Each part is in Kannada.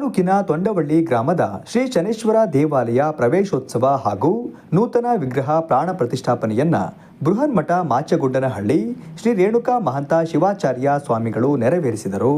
ತಾಲೂಕಿನ ತೊಂಡವಳ್ಳಿ ಗ್ರಾಮದ ಶ್ರೀ ಶನೇಶ್ವರ ದೇವಾಲಯ ಪ್ರವೇಶೋತ್ಸವ ಹಾಗೂ ನೂತನ ವಿಗ್ರಹ ಪ್ರಾಣ ಪ್ರತಿಷ್ಠಾಪನೆಯನ್ನ ಬೃಹನ್ಮಠ ಮಾಚಗುಡ್ಡನಹಳ್ಳಿ ಶ್ರೀ ರೇಣುಕಾ ಮಹಂತ ಶಿವಾಚಾರ್ಯ ಸ್ವಾಮಿಗಳು ನೆರವೇರಿಸಿದರು.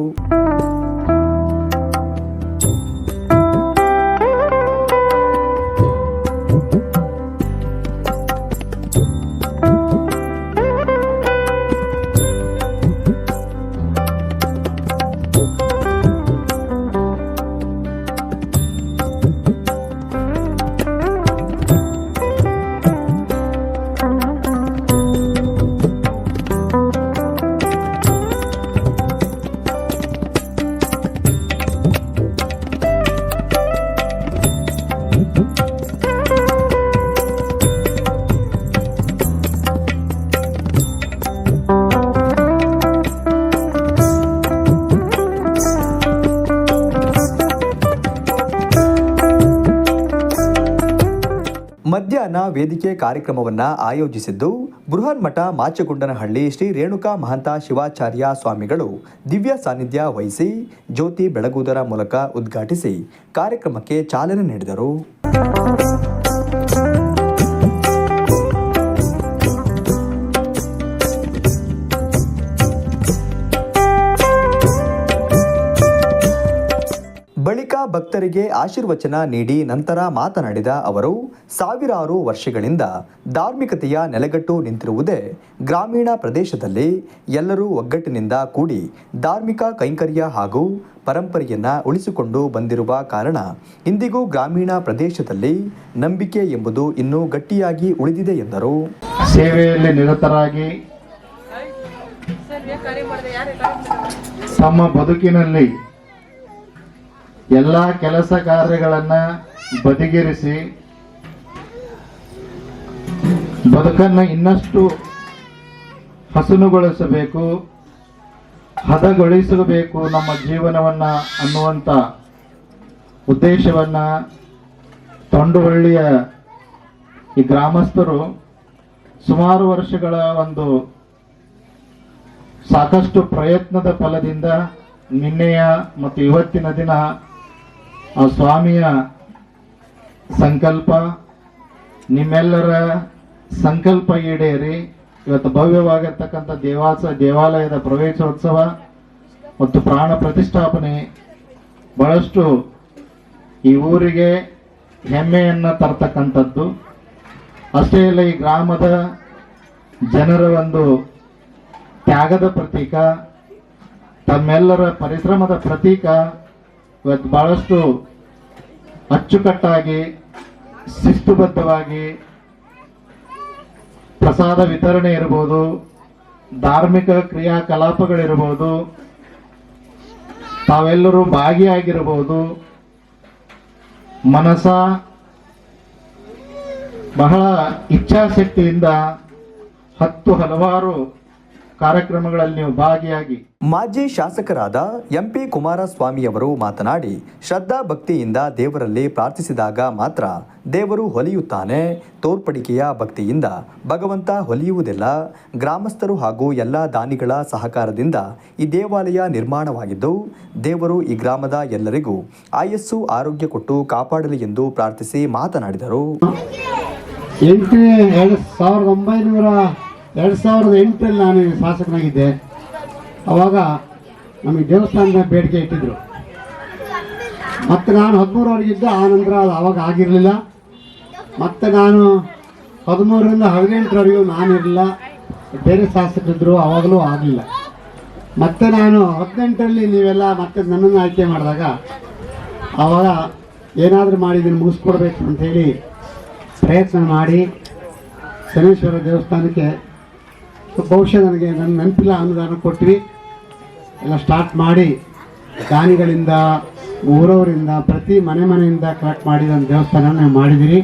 ಮಧ್ಯಾಹ್ನ ವೇದಿಕೆ ಕಾರ್ಯಕ್ರಮವನ್ನು ಆಯೋಜಿಸಿದ್ದು ಬೃಹನ್ಮಠ ಮಾಚಗುಂಡನಹಳ್ಳಿ ಶ್ರೀ ರೇಣುಕಾ ಮಹಂತ ಶಿವಾಚಾರ್ಯ ಸ್ವಾಮಿಗಳು ದಿವ್ಯ ಸಾನ್ನಿಧ್ಯ ವಹಿಸಿ ಜ್ಯೋತಿ ಬೆಳಗುವುದರ ಮೂಲಕ ಉದ್ಘಾಟಿಸಿ ಕಾರ್ಯಕ್ರಮಕ್ಕೆ ಚಾಲನೆ ನೀಡಿದರು. ಭಕ್ತರಿಗೆ ಆಶೀರ್ವಚನ ನೀಡಿ ನಂತರ ಮಾತನಾಡಿದ ಅವರು ಸಾವಿರಾರು ವರ್ಷಗಳಿಂದ ಧಾರ್ಮಿಕತೆಯ ನೆಲೆಗಟ್ಟು ನಿಂತಿರುವುದೇ ಗ್ರಾಮೀಣ ಪ್ರದೇಶದಲ್ಲಿ ಎಲ್ಲರೂ ಒಗ್ಗಟ್ಟಿನಿಂದ ಕೂಡಿ ಧಾರ್ಮಿಕ ಕೈಂಕರ್ಯ ಹಾಗೂ ಪರಂಪರೆಯನ್ನು ಉಳಿಸಿಕೊಂಡು ಬಂದಿರುವ ಕಾರಣ ಇಂದಿಗೂ ಗ್ರಾಮೀಣ ಪ್ರದೇಶದಲ್ಲಿ ನಂಬಿಕೆ ಎಂಬುದು ಇನ್ನೂ ಗಟ್ಟಿಯಾಗಿ ಉಳಿದಿದೆ ಎಂದರು. ಸೇವೆಯಲ್ಲಿ ನಿರತರಾಗಿ ತಮ್ಮ ಬದುಕಿನಲ್ಲಿ ಎಲ್ಲ ಕೆಲಸ ಕಾರ್ಯಗಳನ್ನ ಬದಿಗಿರಿಸಿ ಬದುಕನ್ನು ಇನ್ನಷ್ಟು ಹಸನುಗೊಳಿಸಬೇಕು, ಹದಗೊಳಿಸಬೇಕು ನಮ್ಮ ಜೀವನವನ್ನ ಅನ್ನುವಂತ ಉದ್ದೇಶವನ್ನ ತೊಂಡುಹಳ್ಳಿಯ ಈ ಗ್ರಾಮಸ್ಥರು ಸುಮಾರು ವರ್ಷಗಳ ಒಂದು ಸಾಕಷ್ಟು ಪ್ರಯತ್ನದ ಫಲದಿಂದ ನಿನ್ನೆಯ ಮತ್ತು ಇವತ್ತಿನ ದಿನ ಆ ಸ್ವಾಮಿಯ ಸಂಕಲ್ಪ, ನಿಮ್ಮೆಲ್ಲರ ಸಂಕಲ್ಪ ಈಡೇರಿ, ಇವತ್ತು ಭವ್ಯವಾಗಿರ್ತಕ್ಕಂಥ ದೇವಾಸ, ದೇವಾಲಯದ ಪ್ರವೇಶೋತ್ಸವ ಮತ್ತು ಪ್ರಾಣ ಪ್ರತಿಷ್ಠಾಪನೆ ಬಹಳಷ್ಟು ಈ ಊರಿಗೆ ಹೆಮ್ಮೆಯನ್ನು ತರ್ತಕ್ಕಂಥದ್ದು. ಅಷ್ಟೇ ಅಲ್ಲ, ಈ ಗ್ರಾಮದ ಜನರ ಒಂದು ತ್ಯಾಗದ ಪ್ರತೀಕ, ತಮ್ಮೆಲ್ಲರ ಪರಿಶ್ರಮದ ಪ್ರತೀಕ ಇವತ್ತು ಬಹಳಷ್ಟು ಅಚ್ಚುಕಟ್ಟಾಗಿ, ಶಿಸ್ತುಬದ್ಧವಾಗಿ ಪ್ರಸಾದ ವಿತರಣೆ ಇರಬಹುದು, ಧಾರ್ಮಿಕ ಕ್ರಿಯಾಕಲಾಪಗಳಿರಬಹುದು, ತಾವೆಲ್ಲರೂ ಭಾಗಿಯಾಗಿರಬಹುದು. ಮನಸ ಬಹಳ ಇಚ್ಛಾಶಕ್ತಿಯಿಂದ ಹತ್ತು ಹಲವಾರು ಕಾರ್ಯಕ್ರಮಗಳಲ್ಲಿ ನೀವು ಭಾಗಿಯಾಗಿ ಮಾಜಿ ಶಾಸಕರಾದ ಎಂಪಿ ಕುಮಾರಸ್ವಾಮಿಯವರು ಮಾತನಾಡಿ, ಶ್ರದ್ಧಾ ಭಕ್ತಿಯಿಂದ ದೇವರಲ್ಲಿ ಪ್ರಾರ್ಥಿಸಿದಾಗ ಮಾತ್ರ ದೇವರು ಹೊಲಿಯುತ್ತಾನೆ. ತೋರ್ಪಡಿಕೆಯ ಭಕ್ತಿಯಿಂದ ಭಗವಂತ ಹೊಲಿಯುವುದಿಲ್ಲ. ಗ್ರಾಮಸ್ಥರು ಹಾಗೂ ಎಲ್ಲ ದಾನಿಗಳ ಸಹಕಾರದಿಂದ ಈ ದೇವಾಲಯ ನಿರ್ಮಾಣವಾಗಿದ್ದು, ದೇವರು ಈ ಗ್ರಾಮದ ಎಲ್ಲರಿಗೂ ಆಯಸ್ಸು ಆರೋಗ್ಯ ಕೊಟ್ಟು ಕಾಪಾಡಲಿ ಎಂದು ಪ್ರಾರ್ಥಿಸಿ ಮಾತನಾಡಿದರು. ಎರಡು ಸಾವಿರದ ಒಂಬೈನೂರ ಎರಡು ಸಾವಿರದ ಎಂಟರಲ್ಲಿ ನಾನು ಶಾಸಕನಾಗಿದ್ದೆ. ಅವಾಗ ನಮಗೆ ದೇವಸ್ಥಾನದ ಬೇಡಿಕೆ ಇಟ್ಟಿದ್ರು. ಮತ್ತು ನಾನು ಹದಿಮೂರವರೆಗಿದ್ದೆ, ಆ ನಂತರ ಅದು ಅವಾಗ ಆಗಿರಲಿಲ್ಲ. ಮತ್ತು ನಾನು ಹದಿಮೂರರಿಂದ ಹದಿನೆಂಟರವರೆಗೂ ನಾನಿರಲಿಲ್ಲ ಬೇರೆ ಶಾಸಕರಿದ್ದರು ಆವಾಗಲೂ ಆಗಲಿಲ್ಲ. ಮತ್ತೆ ನಾನು ಹದಿನೆಂಟರಲ್ಲಿ ನೀವೆಲ್ಲ ಮತ್ತೆ ನನ್ನನ್ನು ಆಯ್ಕೆ ಮಾಡಿದಾಗ ಆವಾಗ ಏನಾದರೂ ಮಾಡಿ ಇದನ್ನು ಮುಗಿಸ್ಕೊಡ್ಬೇಕು ಅಂಥೇಳಿ ಪ್ರಯತ್ನ ಮಾಡಿ ಶನೇಶ್ವರ ದೇವಸ್ಥಾನಕ್ಕೆ ಬಹುಶಃ ನನಗೆ ನನ್ನ ನೆನಪಿಲ್ಲ ಅನುದಾನ ಕೊಟ್ವಿ. ಎಲ್ಲ ಸ್ಟಾರ್ಟ್ ಮಾಡಿ ದಾನಿಗಳಿಂದ, ಊರವರಿಂದ, ಪ್ರತಿ ಮನೆ ಮನೆಯಿಂದ ಕಲೆಕ್ಟ್ ಮಾಡಿದ ದೇವಸ್ಥಾನ ನೀವು ಮಾಡಿದಿರಿ.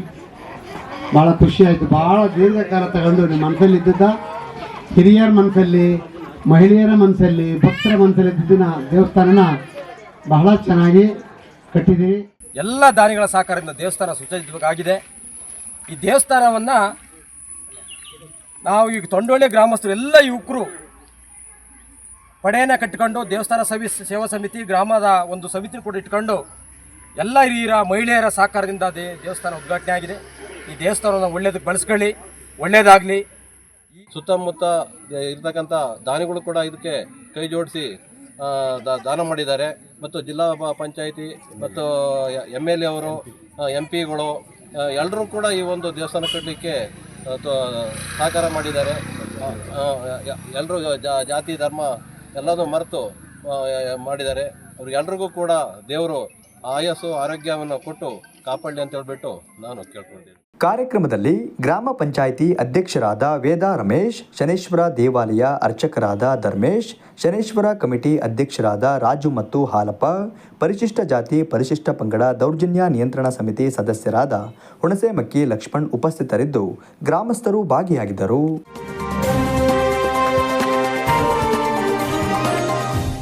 ಭಾಳ ಖುಷಿ ಆಯಿತು. ಭಾಳ ದೀರ್ಘಕಾಲ ತಗೊಂಡು ನಿಮ್ಮ ಮನಸ್ಸಲ್ಲಿ ಇದ್ದಿದ್ದ ಹಿರಿಯರ ಮನಸ್ಸಲ್ಲಿ ಮಹಿಳೆಯರ ಮನಸ್ಸಲ್ಲಿ ಭಕ್ತರ ಮನಸ್ಸಲ್ಲಿ ಇದ್ದಿದ್ದಿನ ದೇವಸ್ಥಾನನ ಬಹಳ ಚೆನ್ನಾಗಿ ಕಟ್ಟಿದ್ದೀರಿ ಎಲ್ಲ ದಾನಿಗಳ ಸಹಕಾರದಿಂದ ದೇವಸ್ಥಾನ ಸುಸಜ್ಜಿತವಾಗಿದೆ ಈ ದೇವಸ್ಥಾನವನ್ನು ನಾವು ಈಗ ತೊಂಡೋಳಿ ಗ್ರಾಮಸ್ಥರು ಎಲ್ಲ ಯುವಕರು ಪಡೆಯನ್ನು ಕಟ್ಟಿಕೊಂಡು ದೇವಸ್ಥಾನ ಸವಿ, ಸೇವಾ ಸಮಿತಿ, ಗ್ರಾಮದ ಒಂದು ಸಮಿತಿ ಕೂಡ ಇಟ್ಕೊಂಡು ಎಲ್ಲ ಹಿರಿಯರ, ಮಹಿಳೆಯರ ಸಹಕಾರದಿಂದ ದೇ, ದೇವಸ್ಥಾನ ಉದ್ಘಾಟನೆ ಆಗಿದೆ. ಈ ದೇವಸ್ಥಾನವನ್ನು ಒಳ್ಳೇದಕ್ಕೆ ಬಳಸ್ಕೊಳ್ಳಿ, ಒಳ್ಳೇದಾಗಲಿ. ಸುತ್ತಮುತ್ತ ಇರತಕ್ಕಂಥ ದಾನಿಗಳು ಕೂಡ ಇದಕ್ಕೆ ಕೈ ಜೋಡಿಸಿ ದಾನ ಮಾಡಿದ್ದಾರೆ. ಮತ್ತು ಜಿಲ್ಲಾ ಪಂಚಾಯಿತಿ ಮತ್ತು ಎಂ ಎಲ್ ಎ ಅವರು ಎಂ ಪಿಗಳು ಎಲ್ಲರೂ ಕೂಡ ಈ ಒಂದು ದೇವಸ್ಥಾನ ಕಟ್ಟಲಿಕ್ಕೆ ಸಹಕಾರ ಮಾಡಿದ್ದಾರೆ. ಎಲ್ಲರೂ ಜಾತಿ, ಧರ್ಮ ಎಲ್ಲನೂ ಮರೆತು ಮಾಡಿದ್ದಾರೆ. ಅವ್ರಿಗೆಲ್ರಿಗೂ ಕೂಡ ದೇವರು ಆಯಸ್ಸು, ಆರೋಗ್ಯವನ್ನು ಕೊಟ್ಟು ಕಾಪಾಡಲಿ ಅಂತ ಹೇಳ್ಬಿಟ್ಟು ನಾನು ಕೇಳ್ಕೊಂಡಿದ್ದೀನಿ. ಕಾರ್ಯಕ್ರಮದಲ್ಲಿ ಗ್ರಾಮ ಪಂಚಾಯಿತಿ ಅಧ್ಯಕ್ಷರಾದ ವೇದಾ ರಮೇಶ್, ಶನೇಶ್ವರ ದೇವಾಲಯ ಅರ್ಚಕರಾದ ಧರ್ಮೇಶ್, ಶನೇಶ್ವರ ಕಮಿಟಿ ಅಧ್ಯಕ್ಷರಾದ ರಾಜು ಮತ್ತು ಹಾಲಪ್ಪ, ಪರಿಶಿಷ್ಟ ಜಾತಿ, ಪರಿಶಿಷ್ಟ ಪಂಗಡ ದೌರ್ಜನ್ಯ ನಿಯಂತ್ರಣ ಸಮಿತಿ ಸದಸ್ಯರಾದ ಹುಣಸೆಮಕ್ಕಿ ಲಕ್ಷ್ಮಣ್ ಉಪಸ್ಥಿತರಿದ್ದು, ಗ್ರಾಮಸ್ಥರು ಭಾಗಿಯಾಗಿದ್ದರು.